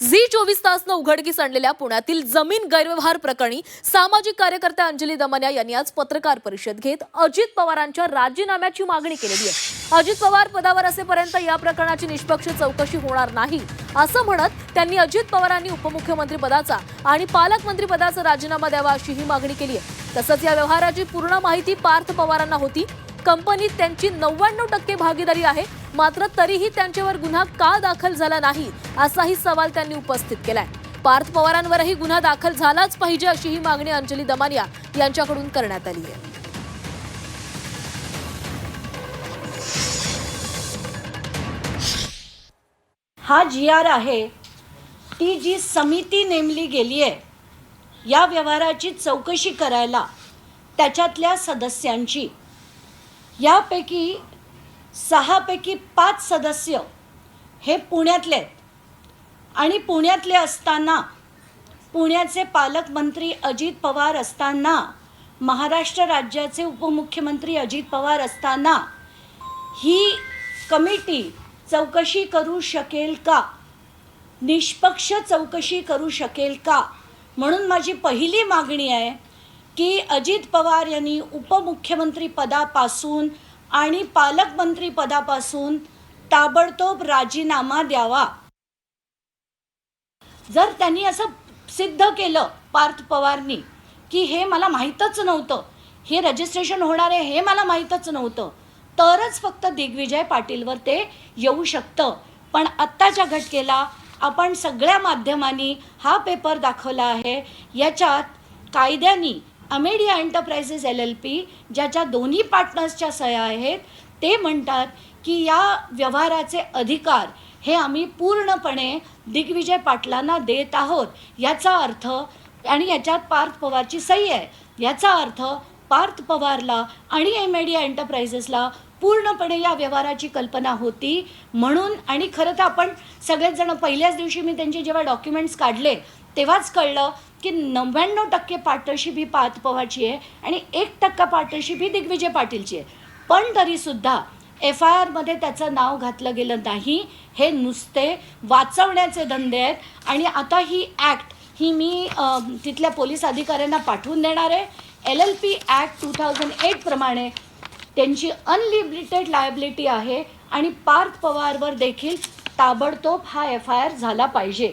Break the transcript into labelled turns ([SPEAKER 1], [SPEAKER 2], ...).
[SPEAKER 1] Zee चोवीस तासनं उघडकीस आणलेल्या पुण्यातील जमीन गैरव्यवहार प्रकरणी सामाजिक कार्यकर्त्या अंजली दमनिया यांनी आज पत्रकार परिषद घेत अजित पवारांच्या राजीनाम्याची मागणी केलेली आहे. अजित पवार पदावर असेपर्यंत या प्रकरणाची निष्पक्ष चौकशी होणार नाही असं म्हणत त्यांनी अजित पवारांनी उपमुख्यमंत्री पदाचा आणि पालकमंत्री पदाचा राजीनामा द्यावा अशी ही मागणी केली आहे. तसंच या व्यवहाराची पूर्ण माहिती पार्थ पवारांना होती. कंपनीत त्यांची नव्याण्णव टक्के भागीदारी आहे. मात्र तरीही त्यांच्यावर गुन्हा का दाखल झाला नाही असाही सवाल त्यांनी उपस्थित केलाय. पार्थ पवारांवरही गुन्हा दाखल झालाच पाहिजे अशी ही मागणी अंजली दमानिया यांच्याकडून करण्यात आली आहे.
[SPEAKER 2] हा जी आर आहे ती जी समिती नेमली गेली आहे या व्यवहाराची चौकशी करायला त्याच्यातल्या सदस्यांची यापैकी सहापैकी पाच सदस्य हे पुण्यातले आहेत. आणि पुण्यातले असताना पुण्याचे पालकमंत्री अजित पवार असताना महाराष्ट्र राज्याचे उपमुख्यमंत्री अजित पवार असताना ही कमिटी चौकशी करू शकेल का? निष्पक्ष चौकशी करू शकेल का? म्हणून माझी पहिली मागणी आहे की अजित पवार यांनी उपमुख्यमंत्री पदापासून आणि पालकमंत्री पदापासून ताबडतोब राजीनामा द्यावा. जर त्यांनी असं सिद्ध केलं पार्थ पवारनी की हे मला माहीतच नव्हतं हे रजिस्ट्रेशन होणार आहे हे मला माहीतच नव्हतं तरच फक्त दिग्विजय पाटीलवर ते येऊ शकतं. पण आत्ताच्या घटकेला आपण सगळ्या माध्यमांनी हा पेपर दाखवला आहे. याच्यात कायद्यानी Amedia enterprises L L P ज्याच्या दोन्ही पार्टनर्सच्या सह्या आहेत ते म्हणतात की या व्यवहाराचे अधिकार हे आम्ही पूर्णपणे दिग्विजय पाटलांना देत आहोत. याचा अर्थ आणि याच्यात पार्थ पवारची सही आहे. याचा अर्थ पार्थ पवारला आणि एमेडिया एंटरप्राइजेसला पूर्णपणे या व्यवहाराची कल्पना होती. म्हणून आणि खरं तर आपण सगळेच जण पहिल्याच दिवशी मी त्यांचे जेव्हा डॉक्युमेंट्स काढले तेव्हाच कळलं की नव्याण्णव टक्के पार्टनरशिप ही पार्थ पवारची आहे आणि एक टक्का पार्टनरशिप ही दिग्विजय पाटीलची आहे. पण तरीसुद्धा एफ आय आरमध्ये त्याचं नाव घातलं गेलं नाही. हे नुसते वाचवण्याचे धंदे आहेत आणि आता ही ॲक्ट ही मी तिथल्या पोलीस अधिकाऱ्यांना पाठवून देणार आहे. L L P act two thousand एटप्रमाणे त्यांची अनलिमिटेड लायबिलिटी आहे आणि पार्थ पवारवर देखील ताबडतोब हा एफ आय आर झाला पाहिजे.